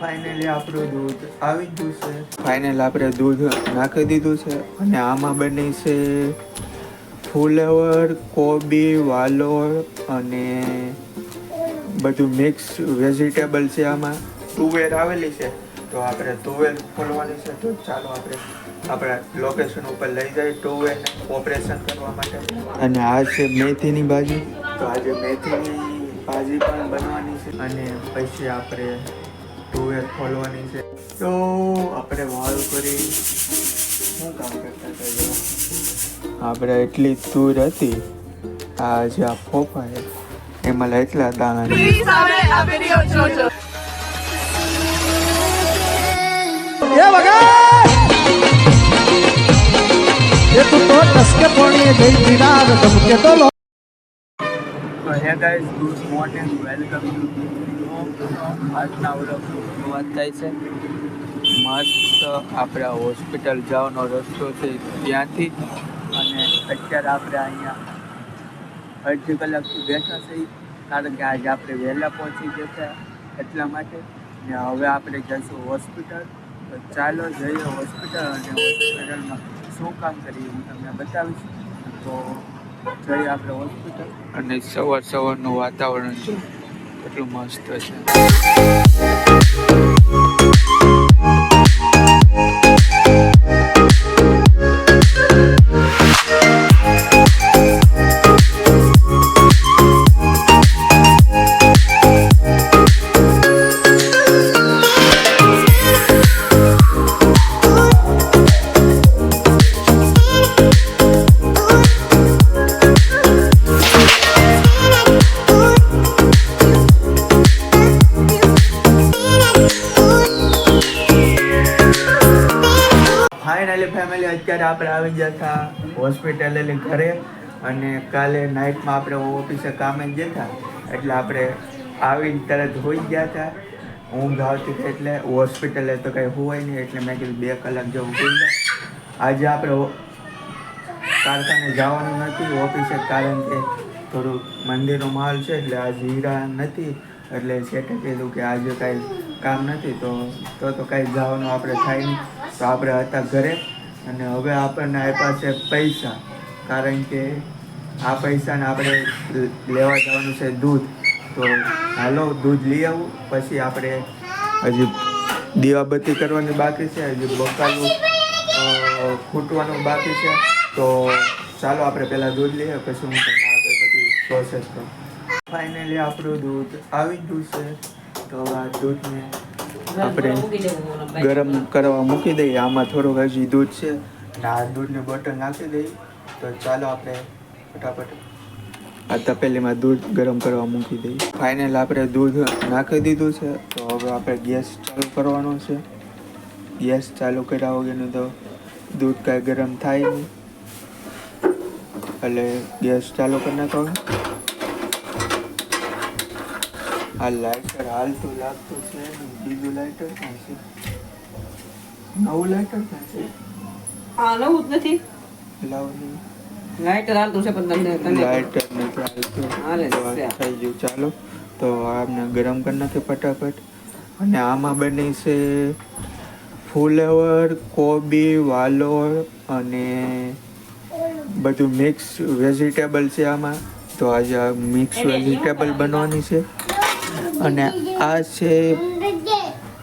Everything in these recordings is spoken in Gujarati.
ફાઇનલી આપણું દૂધ આવી ગયું છે. ફાઇનલ આપણે દૂધ નાખી દીધું છે અને આમાં બને છે ફુલેવર, કોબી, વાલોળ અને બધું મિક્સ વેજીટેબલ છે આમાં. તુવેર આવેલી છે. તો આપણે તુવેર ખોલવાની છે. તો ચાલો આપણે આપણા લોકેશન ઉપર લઈ જઈએ તુવેરને ઓપરેશન કરવા માટે. અને આ છે મેથીની ભાજી. તો આજે મેથીની ભાજી પણ બનવાની છે. અને પછી આપણે તુવેર ખોલવાની છે. તો આપણે વાળ કરી શું કામ કરતા હતા આપણે એટલી તુર હતી. આ જે આ ફોફા છે એમાં એટલા દાણા અહીંયા guys good morning welcome to આજના વ્લોગની શરૂઆત છે. મસ્ત આપણા હોસ્પિટલ જવાનો રસ્તો છે ત્યાંથી. અને અત્યારે આપણે અહીંયા અડધી કલાકથી બેઠા છીએ, કારણ કે આજે આપણે વહેલા પહોંચી જતા એટલા માટે. ને હવે આપણે જઈશું હોસ્પિટલ. તો ચાલો જઈએ હોસ્પિટલ અને હોસ્પિટલમાં શું કામ કરીએ હું તમને બતાવીશ. તો જઈએ આપણે હોસ્પિટલ. અને સવાર સવારનું વાતાવરણ છે. કેટલું મસ્ત છે ફાઇનલી ફેમિલી અત્યારે આપણે આવી ગયા હતા હોસ્પિટલ એટલે ઘરે અને કાલે નાઇટમાં આપણે ઓફિસે કામે ગયા હતા. એટલે આપણે આવીને તરત હોઈ ગયા હતા. ઊંઘ આવતી હતી એટલે હોસ્પિટલે તો કંઈ હોય નહીં એટલે મેં કીધું બે કલાક જેવું જોઈએ આજે આપણે કારખાને જવાનું નથી ઓફિસે કારણ કે થોડું મંદિરનો માલ છે એટલે આજે હીરા નથી. એટલે શેઠે કીધું કે આજે કાંઈ કામ નથી, તો તો તો કાંઈ જવાનું આપણે થાય નહીં. તો આપણે હતા ઘરે. અને હવે આપણને આપ્યા છે પૈસા. કારણ કે આ પૈસાને આપણે લેવા જવાનું છે દૂધ. તો હાલો, દૂધ લઈ આવું. પછી આપણે હજી દીવાબત્તી કરવાની બાકી છે. હજી બકાલું ખૂટવાનું બાકી છે. તો ચાલો આપણે પહેલાં દૂધ લઈએ, પછી હું તમને આગળ બધી પ્રોસેસ કરું. ફાઇનલી આપણું દૂધ આવી ગયું છે. તો આ દૂધને આપણે ગરમ કરવા મૂકી દઈએ. આમાં થોડુંક હજી દૂધ છે. આ દૂધને બટન નાખી દઈએ. તો ચાલો આપણે ફટાફટ આ તપેલીમાં દૂધ ગરમ કરવા મૂકી દઈએ. ફાઇનલ આપણે દૂધ નાખી દીધું છે. તો હવે આપણે ગેસ ચાલુ કરવાનો છે. ગેસ ચાલુ કર્યા વગરનું તો દૂધ કાંઈ ગરમ થાય નહીં. એટલે ગેસ ચાલુ કરી નાખો આ લાઇટર હાલતું લાગતું છે બીજું લાઇટર ક્યાં છે. નવું લાઇટર ક્યાં છે. આ નવું જ નથી. લાવો લાઇટર હાલતું છે પણ તમને તમને લાઇટર નથી હાલતું. હાલે તો. થઈ ગયું. ચાલો. તો આમને ગરમ કરી નાખે ફટાફટ. અને આમાં બની છે ફુલેવર કોબી વાલોળ અને બધું મિક્સ વેજીટેબલ છે આમાં. તો આજે આ મિક્સ વેજીટેબલ બનવાની છે. અને આ છે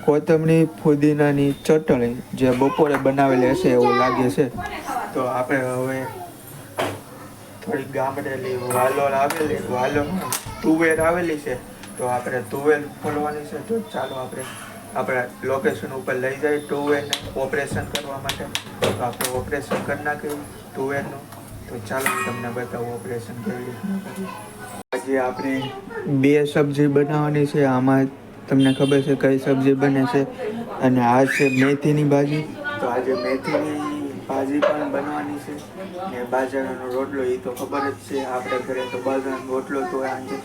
કોથમરી ફુદીનાની ચટણી જે બપોરે બનાવેલી હશે એવું લાગે છે. તો આપણે હવે થોડી ગામડેલી વાલોળ આવેલી વાલોર તુવેર આવેલી છે. તો આપણે તુવેર ફોડવાની છે. તો ચાલો આપણે આપણા લોકેશન ઉપર લઈ જઈએ તુવેરને ઓપરેશન કરવા માટે. તો આપણે ઓપરેશન કરી નાખ્યું તુવેરનું. તો ચાલો તમને બતાવું ઓપરેશન કેવી રીતના આજે આપણે બે સબ્જી બનાવવાની છે. આમાં તમને ખબર છે કઈ સબ્જી બને છે અને આ છે મેથીની ભાજી. તો આજે મેથીની ભાજી પણ બનવાની છે ને બાજરાનો રોટલો એ તો ખબર જ છે. આપણે ઘરે તો બાજરાનો રોટલો તો આજે.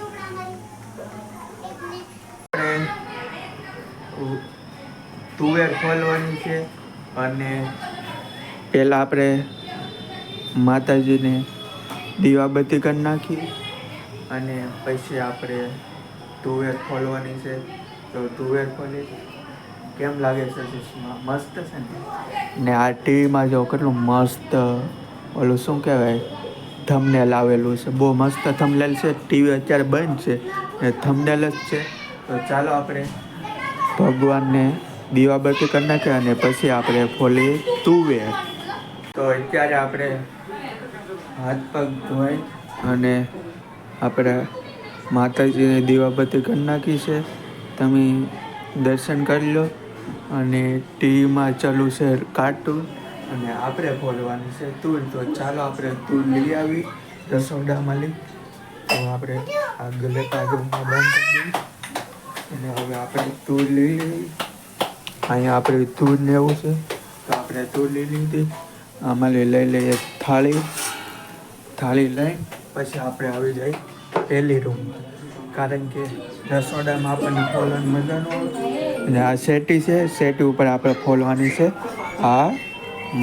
તુવેર ખોલવાની છે અને પહેલાં આપણે માતાજીને દીવાબત્તી કરી નાખી. અને પછી આપણે તુવેર ખોલવાની છે. તો તુવેર ખોલી કેમ લાગે છે સુષ્મા? મસ્ત છે ને? ને આ ટીવીમાં જો કેટલું મસ્ત, ઓલું શું કહેવાય? થમને આવેલું છે. બહુ મસ્ત થંબનેલ છે. ટીવી અત્યારે બંધ છે. ને થમનેલ જ છે. તો ચાલો આપણે ભગવાનને દીવાબત્તી કરી નાખીએ અને પછી આપણે ખોલીએ તુવેર. તો અત્યારે આપણે હાથ પગ ધોઈ અને આપણે માતાજીને દીવાબત્તી કરી નાખી છે. તમે દર્શન કરી લો અને ટીવીમાં ચાલુ છે કાર્ટૂન અને આપણે ફોલવાની છે તૂર તો ચાલો આપણે તૂર લઈ આવી રસોડામાં લઈ. તો આપણે આ ગલે કાગળમાં બંધ કરી દઈએ. અને હવે આપણે તૂર લઈ લઈએ. અહીંયા આપણે ને એવું છે. તો આપણે તૂર લઈ લીધી. આમાં લઈ લઈ લઈએ થાળી. થાળી લઈ, પછી આપણે આવી જાય પહેલી રૂમ કારણ કે રસોડામાં આપણને ખોલવાની મજા ન અને આ સેટી છે, સેટી ઉપર આપણે ફોલવાની છે. આ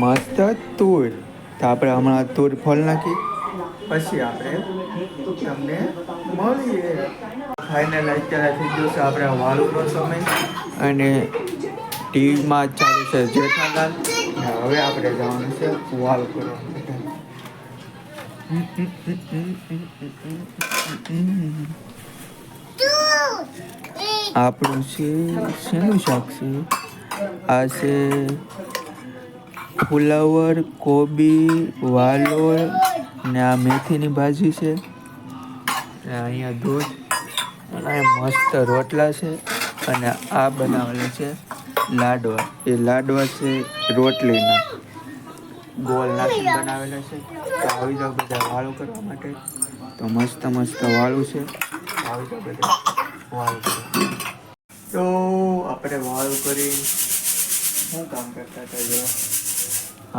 મસ્ત તૂર. તો આપણે હમણાં તૂર ફોલ નાખી. પછી આપણે તમને મળીએ. ફાઇનલ અત્યારે થઈ ગયું છે આપણે વાલુનો સમય. અને ટીવીમાં ચાલુ છે જેઠાલાલ. હવે આપણે જવાનું છે વાલ કરવા આપણું છે, શેનું શાક છે? આ છે ફુલાવર, કોબી, વાલોળ ને આ મેથીની ભાજી છે. ને અહીંયા દૂધ, અને મસ્ત રોટલા છે, અને આ બનાવેલા છે લાડવા. એ લાડવા છે રોટલીના. ગોળ નાખીને બનાવેલા છે. આવી જાવ બધા વાળું કરવા માટે. તો મસ્ત મસ્ત વાળું છે. આવી જાવ બધા વાળું તો આપણે વાળું કરી શું કામ કરતા હતા જો?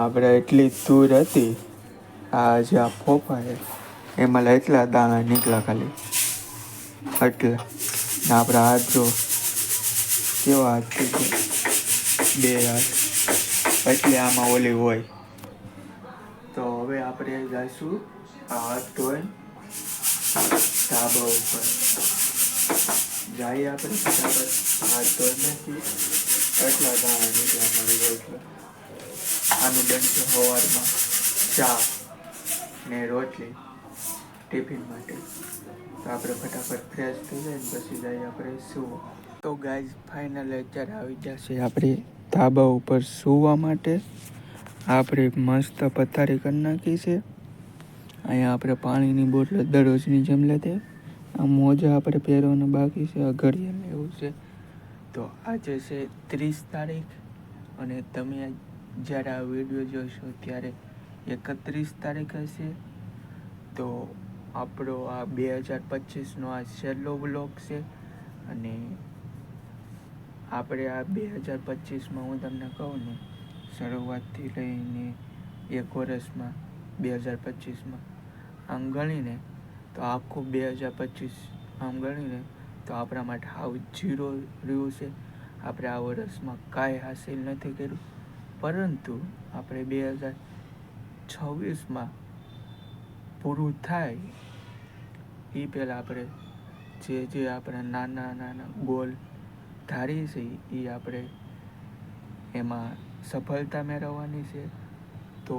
આપણે એટલી દૂર હતી. આ જે આ ફોફા છે, એમાં એટલા દાણા નીકળ્યા ખાલી. એટલા. આપણા હાથ જો કેવા હાથ બે હાથ. એટલે આમાં ઓલી હોય. હવે આપણે જઈશું હાથ ધોઈ ધાબા ઉપર. જઈએ આપણે ફટાફટ હાથ ધોઈ નથી એટલા દાણા નીકળ્યા મળી રોટલા. આનું બનશે સવારમાં ચા ને રોટલી ટિફિન માટે. તો આપણે ફટાફટ ફ્રેશ થઈ જાય ને પછી જઈએ આપણે સૂવા. તો ગાઈઝ ફાઇનલ અત્યારે આવી જશે આપણે ધાબા ઉપર સૂવા માટે. આપણે મસ્ત પથારી કરી નાખી છે. અહીંયા આપણે પાણીની બોટલ દરરોજની જેમ લેતે. આ મોજા આપણે પહેરવાના બાકી છે અઘડિયાને એવું છે. તો આજે છે ત્રીસ તારીખ અને તમે જ્યારે આ વીડિયો જોશો ત્યારે એકત્રીસ તારીખ હશે. તો આપણો આ બે હજાર પચીસનો આ છેલ્લો બ્લોગ છે અને આપણે આ બે હજાર પચીસમાં હું તમને કહું ને શરૂઆતથી લઈને એક વર્ષમાં, બે હજાર પચીસમાં. આમ ગણીને તો આખું બે હજાર પચીસ, આમ ગણીને તો આપણા માટે હાવ જીરો રહ્યું છે. આપણે આ વર્ષમાં કાંઈ હાસિલ નથી કર્યું. પરંતુ આપણે બે હજાર છવ્વીસમાં પૂરું થાય એ પહેલાં આપણે જે જે આપણે નાના નાના ગોલ ધારી છે એ આપણે એમાં સફળતા મેળવવાની છે, તો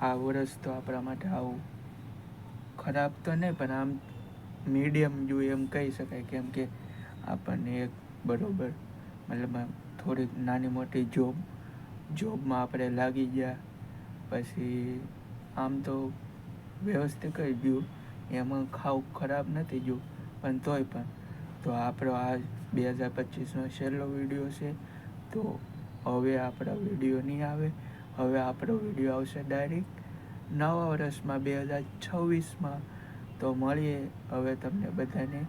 આ વર્ષ તો આપણા માટે આવું ખરાબ તો નહીં, પણ આમ મીડિયમ જોઈએ એમ કહી શકાય કેમ કે આપણને એક બરોબર, મતલબ થોડીક નાની મોટી જોબ જોબમાં આપણે લાગી ગયા, પછી આમ તો વ્યવસ્થિત કરી ગયું એમાં ખાવ ખરાબ નથી જો, પણ તોય પણ. તો આપણો આ બે હજાર પચીસનો છેલ્લો વીડિયો છે, તો હવે આપણા વીડિયો નહીં આવે, હવે આપણો વીડિયો આવશે ડાયરેક્ટ નવા વર્ષમાં બે હજાર છવ્વીસમાં. તો મળીએ હવે તમને બધાને.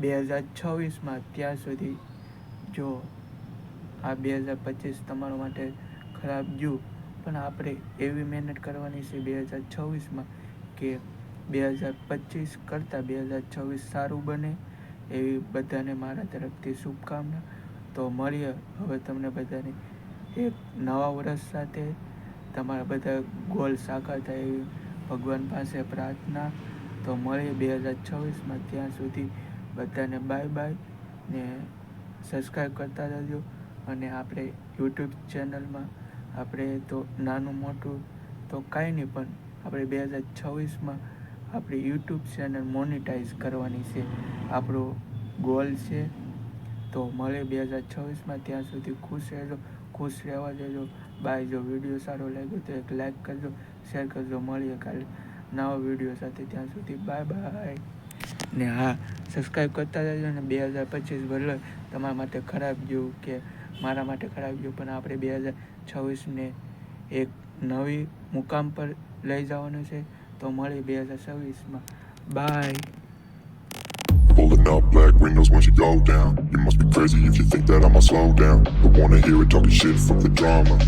બે હજાર છવ્વીસમાં ત્યાં સુધી જો આ બે હજાર પચીસ તમારા માટે ખરાબ ગયું, પણ આપણે એવી મહેનત કરવાની છે બે હજાર છવ્વીસમાં કે બે હજાર પચીસ કરતાં બે હજાર છવ્વીસ સારું બને. એવી બધાને મારા તરફથી શુભકામના. તો મળીએ. હવે તમને બધાને એક નવા વર્ષ સાથે તમારા બધા ગોલ સાકાર થાય એવી ભગવાન પાસે પ્રાર્થના. તો મળીએ બે હજાર છવ્વીસમાં. ત્યાં સુધી બધાને બાય બાય ને સબસ્ક્રાઈબ કરતા જજો અને આપણે યુટ્યુબ ચેનલમાં આપણે તો નાનું મોટું તો કાંઈ નહીં, પણ આપણે બે હજાર છવ્વીસમાં આપણી યુટ્યુબ ચેનલ મોનિટાઈઝ કરવાની છે. આપણો ગોલ છે તો મળે બે હજાર છવ્વીસમાં, ત્યાં સુધી ખુશ રહેજો, ખુશ રહેવા દેજો. બાય, જો વીડિયો સારો લાગ્યો તો એક લાઈક કરજો, શેર કરજો. મળીએ કાલે નવા વીડિયો સાથે. ત્યાં સુધી બાય બાય. ને હા સબસ્ક્રાઈબ કરતા જજો ને બે હજાર પચીસ ભલે તમારા માટે ખરાબ ગયું કે મારા માટે ખરાબ ગયું, પણ આપણે બે હજાર છવ્વીસને એક નવી મુકામ પર લઈ જવાનું છે. તો મળી બે હજાર છવ્વીસમાં. Bye. Up black windows once you go down. You must be crazy if you think that I'ma slow down. Don't wanna hear it talking shit from the drama.